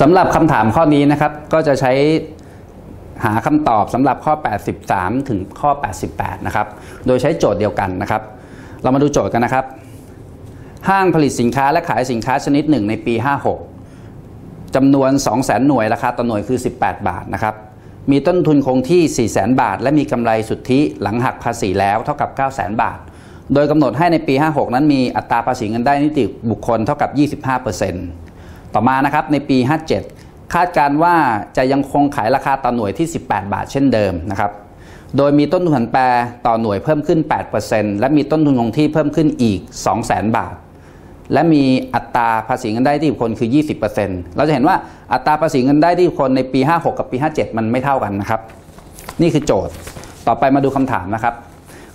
สำหรับคำถามข้อนี้นะครับ ก็จะใช้หาคำตอบสำหรับข้อ 83 ถึงข้อ 88 นะครับ โดยใช้โจทย์เดียวกันนะครับ เรามาดูโจทย์กันนะครับ ห้างผลิตสินค้าและขายสินค้าชนิดหนึ่งในปี 56จำนวน 200,000 หน่วยราคาต่อหน่วยคือ 18 บาทนะครับ มีต้นทุนคงที่ 400,000 บาท และมีกำไรสุทธิหลังหักภาษีแล้วเท่ากับ 900,000 บาท โดยกำหนดให้ในปี 56 นั้นมีอัตราภาษีเงินได้นิติบุคคลเท่ากับ 25% ต่อมานะครับในปี 57 คาดการว่าจะยังคงขายราคาต่อหน่วยที่ 18 บาทเช่นเดิมนะครับโดยมีต้นทุนผันแปรต่อหน่วยเพิ่มขึ้น 8%และมีต้นทุนคงที่เพิ่มขึ้นอีก 200,000 บาท และมีอัตราภาษีเงินได้ที่บุคคลคือ 20%เราจะเห็นว่าอัตราภาษีเงินได้ที่บุคคลในปี 56 กับปี 57 มันไม่เท่ากันนะครับ นี่คือโจทย์ ต่อไปมาดูคำถามนะครับ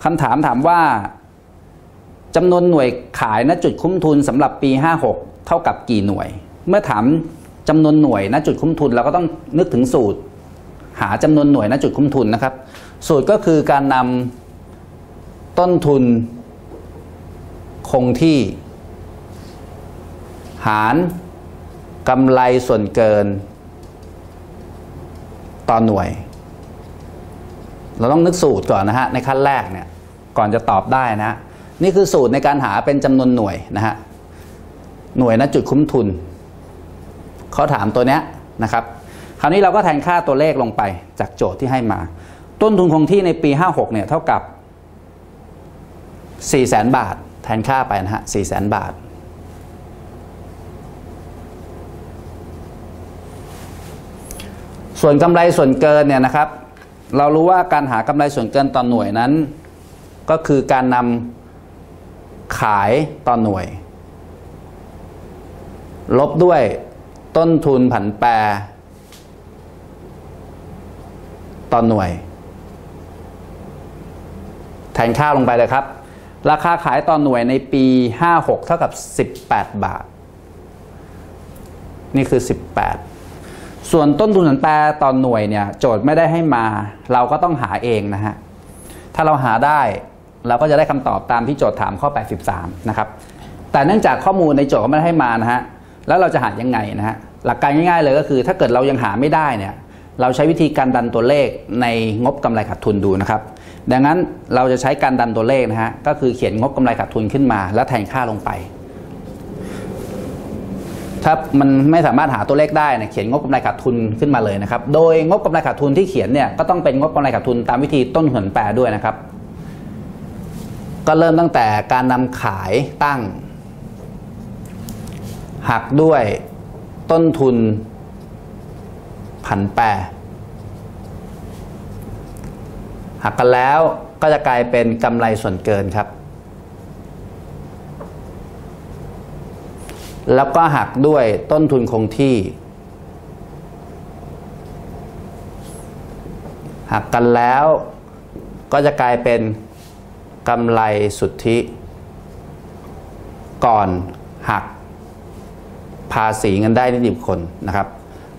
คำถามถามว่าจำนวนหน่วยขายณจุดคุ้มทุนสำหรับปี 56 เท่ากับกี่หน่วย เมื่อถามจำนวนหน่วยณจุดคุ้มทุนเราก็ต้องนึกถึงสูตร หาจำนวนหน่วยณจุดคุ้มทุนนะครับ สูตรก็คือการนำต้นทุนคงที่ หารกำไรส่วนเกิน ต่อหน่วย เราต้องนึกสูตรก่อนนะฮะในขั้นแรกเนี่ยก่อนจะตอบได้นะฮะนี่คือสูตรในการหาเป็นจำนวนหน่วยนะฮะหน่วยณจุดคุ้มทุน เขาถามตัวเนี้ยนะครับ คราวนี้เราก็แทนค่าตัวเลขลงไปจากโจทย์ที่ให้มา ต้นทุนคงที่ในปี 56เนี่ยเท่ากับ4 0 0 0 0 0บาท แทนค่าไปนะฮะ4 0 0 0 0 0บาท ส่วนกำไรส่วนเกินเนี่ยนะครับ เรารู้ว่าการหากำไรส่วนเกินต่อหน่วยนั้น ก็คือการนำขายต่อหน่วย ลบด้วย ต้นทุนผันแปรต่อหน่วย แทนค่าลงไปเลยครับ ราคาขายต่อหน่วยในปี 56 เท่ากับ 18 บาท นี่คือ 18 ส่วนต้นทุนผันแปรต่อหน่วยเนี่ย โจทย์ไม่ได้ให้มา เราก็ต้องหาเองนะฮะ ถ้าเราหาได้เราก็จะได้คำตอบตามที่โจทย์ถามข้อ 83 นะครับ แต่เนื่องจากข้อมูลในโจทย์เขาไม่ได้ให้มานะฮะ แล้วเราจะหายังไงนะฮะ หลักการง่ายๆเลยก็คือถ้าเกิดเรายังหาไม่ได้เนี่ยเราใช้วิธีการดันตัวเลขในงบกำไรขาดทุนดูนะครับ ดังนั้นเราจะใช้การดันตัวเลขนะฮะก็คือเขียนงบกำไรขาดทุนขึ้นมา แล้วแทนค่าลงไป ถ้ามันไม่สามารถหาตัวเลขได้เนี่ยเขียนงบกำไรขาดทุนขึ้นมาเลยนะครับ โดยงบกำไรขาดทุนที่เขียนเนี่ยก็ต้องเป็นงบกำไรขาดทุนตามวิธีต้นทุนแปรด้วยนะครับ ก็เริ่มตั้งแต่การนำขายตั้งหักด้วย ต้นทุนผันแปรหักกันแล้วก็จะกลายเป็นกำไรส่วนเกินครับ แล้วก็หักด้วยต้นทุนคงที่ หักกันแล้วก็จะกลายเป็นกำไรสุทธิ ก่อนหัก ภาษีเงินได้นิติบุคคลนะครับ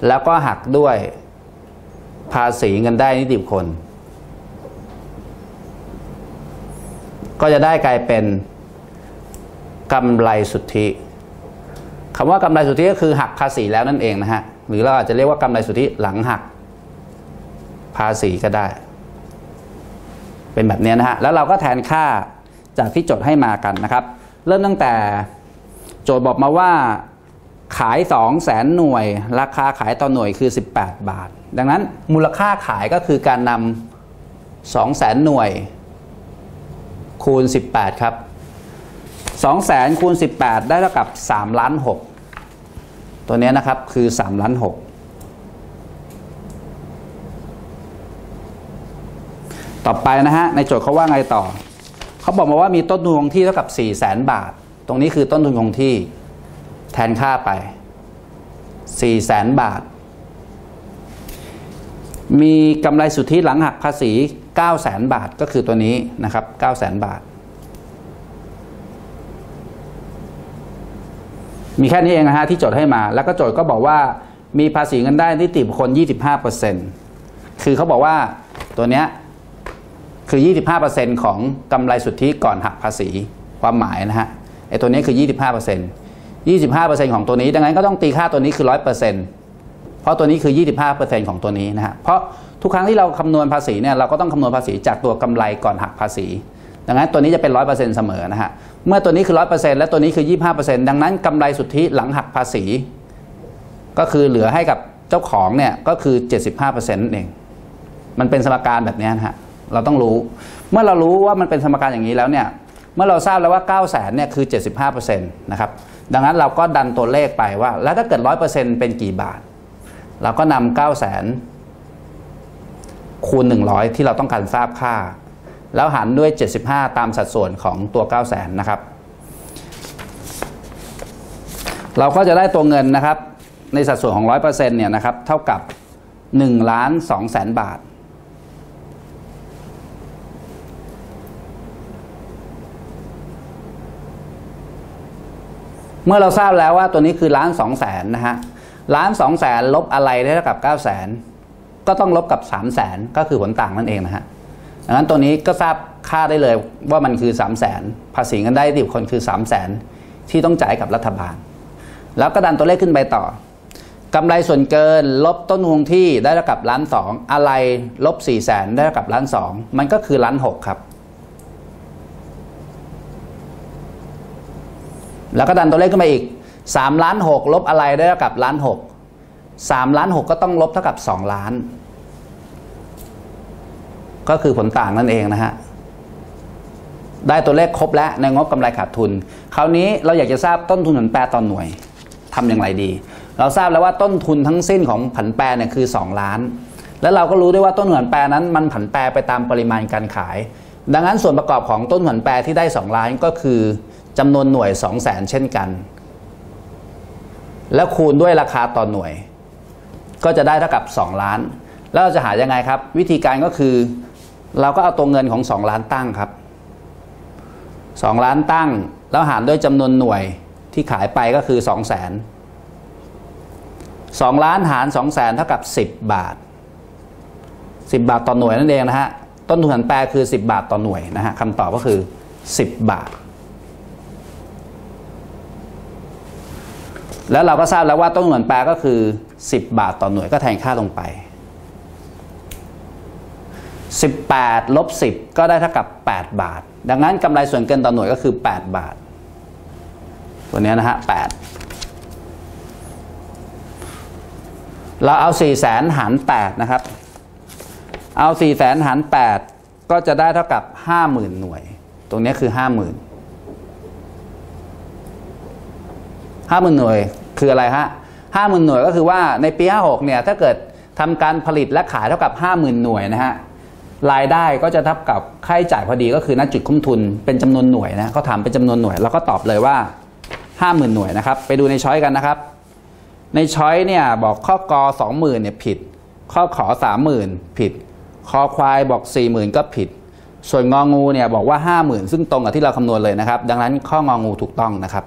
แล้วก็หักด้วยภาษีเงินได้นิติบุคคล ก็จะได้กลายเป็นกำไรสุทธิคำว่ากำไรสุทธิก็คือหักภาษีแล้วนั่นเองนะฮะหรือเราอาจจะเรียกว่ากำไรสุทธิหลังหัก ภาษีก็ได้ เป็นแบบนี้นะฮะแล้วเราก็แทนค่าจากที่จทย์ให้มากันนะครับ เริ่มตั้งแต่โจทย์บอกมาว่า ขาย 2 0 0แสนหน่วย ราคาขายต่อหน่วยคือ 18 บาท ดังนั้นมูลค่าขายก็คือการนำ2 0 0แสนหน่วย คูณ 18 ครับ 2 0 0แสนคูณ 18 ได้เท่ากับ3ล้าน6ตัวนี้นะครับคือ3ล้าน6ต่อไปนะฮะ ในโจทย์เขาว่าไงต่อ เขาบอกมาว่ามีต้นทุนคงที่เท่ากับ 4 0 0แสนบาท ตรงนี้คือต้นทุนคงที่ นค่าไป4 0 0แสนบาท มีกำไรสุทธิหลังหักภาษี 9 0 0แสนบาทก็คือตัวนี้นะครับ 9 0 0แสนบาท มีแค่นี้เองนะฮะที่โจทย์ให้มา แล้วก็โจทย์ก็บอกว่ามีภาษีเงินได้นิติบุคคล 25%คือเขาบอกว่าตัวเนี้ยคือ 25%ของกำไรสุทธิก่อนหักภาษีความหมายนะฮะไอ้ตัวนี้คือ 25% 25%ของตัวนี้ ดังนั้นก็ต้องตีค่าตัวนี้คือ 100%เพราะตัวนี้คือ 25%ของตัวนี้นะฮะเพราะทุกครั้งที่เราคำนวณภาษีเนี่ยเราก็ต้องคำนวณภาษีจากตัวกำไรก่อนหักภาษี ดังนั้นตัวนี้จะเป็น 100%เสมอนะฮะเมื่อตัวนี้คือ 100%และตัวนี้คือ 25%ดังนั้นกำไรสุทธิหลังหักภาษี ก็คือเหลือให้กับเจ้าของเนี่ยก็คือ 75%นั่นเองมันเป็นสมการแบบนี้นะฮะเราต้องรู้ เมื่อเรารู้ว่ามันเป็นสมการอย่างนี้แล้วเนี่ยเมื่อเราทราบแล้วว่า 9 0 0 0 0เนี่ยคือ 75%นะครับ ดังนั้นเราก็ดันตัวเลขไปว่า แล้วถ้าเกิด 100%เป็นกี่บาท เราก็นำ9 0 0 0 0 0คูณ 100 ที่เราต้องการทราบค่า แล้วหารด้วย 75 ตามสัดส่วนของตัว9 0 0 0 0 0นะครับ เราก็จะได้ตัวเงินนะครับ ในสัดส่วนของ 100%เนี่ยนะครับ เท่ากับ1ล้าน2แสนบาท เมื่อเราทราบแล้วว่าตัวนี้คือล้านสองแสนนะฮะล้านสองแสนลบอะไรได้เท่ากับ9 0 0แสนก็ต้องลบกับ3 0 0แสนก็คือผลต่างนั่นเองนะฮะดังนั้นตัวนี้ก็ทราบค่าได้เลยว่ามันคือ3 0 0แสนภาษีเงินได้ดิบคนคือ3 0 0แสนที่ต้องจ่ายกับรัฐบาล แล้วก็ดันตัวเลขขึ้นไปต่อกำไรส่วนเกินลบต้นทุนที่ได้เท่ากับล้านสองอะไรลบ4 0 0แสนได้เท่ากับล้านสองมันก็คือล้านหกครับ แล้วก็ดันตัวเลขขึ้นมาอีก3ล้าน6ลบอะไรได้เท่ากับล้าน6 3ล้าน6ก็ต้องลบเท่ากับ 2 ล้าน ก็คือผลต่างนั่นเองนะฮะได้ตัวเลขครบแล้วในงบกำไรขาดทุน คราวนี้เราอยากจะทราบต้นทุนผันแปรต่อหน่วยทำอย่างไรดี เราทราบแล้วว่าต้นทุนทั้งสิ้นของผันแปรเนี่ยคือ 2 ล้าน แล้วเราก็รู้ด้วยว่าต้นทุนผันแปรนั้นมันผันแปรไปตามปริมาณการขาย ดังนั้นส่วนประกอบของต้นทุนผันแปรที่ได้ 2 ล้านก็คือจำนวนหน่วย 2 0 0แสนเช่นกัน แล้วคูณด้วยราคาต่อหน่วย ก็จะได้เท่ากับ 2 ล้าน แล้วเราจะหายังไงครับ วิธีการก็คือ เราก็เอาตัวเงินของ 2 ล้านตั้งครับ 2 ล้านตั้ง แล้วหารด้วยจำนวนหน่วยที่ขายไปก็คือ 2 0 0แสน2ล้านหาร 2 0 0แสนเท่ากับ 10 บาท 10 บาทต่อหน่วยนั่นเองนะฮะ ต้นทุนผันแปรคือ 10 บาทต่อหน่วยนะฮะคำตอบก็คือ 10 บาท แล้วเราก็ทราบแล้วว่าต้นทุนแปรก็คือ 10 บาทต่อหน่วยก็แทนค่าลงไป 18ลบ10 ก็ได้เท่ากับ 8 บาท ดังนั้นกำไรส่วนเกินต่อหน่วยก็คือ 8 บาท ตัวนี้นะฮะ8เราเอา 4 0 0แสนหาร8นะครับ เอา4 0 0แสนหาร8ก็จะได้เท่ากับ50,000หน่วย ตรงนี้คือ50,000ห้าหมื่นหน่วยคืออะไรฮะห้าหมื่นหน่วยก็คือว่าในปีห้าหกเนี่ยถ้าเกิดทำการผลิตและขายเท่ากับห้าหมื่นหน่วยนะฮะรายได้ก็จะเท่ากับค่าใช้จ่ายพอดีก็คือณจุดคุ้มทุนเป็นจำนวนหน่วยนะเขาถามเป็นจำนวนหน่วยเราก็ตอบเลยว่าห้าหมื่นหน่วยนะครับ ไปดูในช้อยกันนะครับ ในช้อยเนี่ยบอกข้อกอสองหมื่นเนี่ยผิด ข้อขอสามหมื่นผิด คอควายบอกสี่หมื่นก็ผิด ส่วนงองูเนี่ยบอกว่าห้าหมื่นซึ่งตรงกับที่เราคำนวณเลยนะครับ ดังนั้นข้ององูถูกต้องนะครับ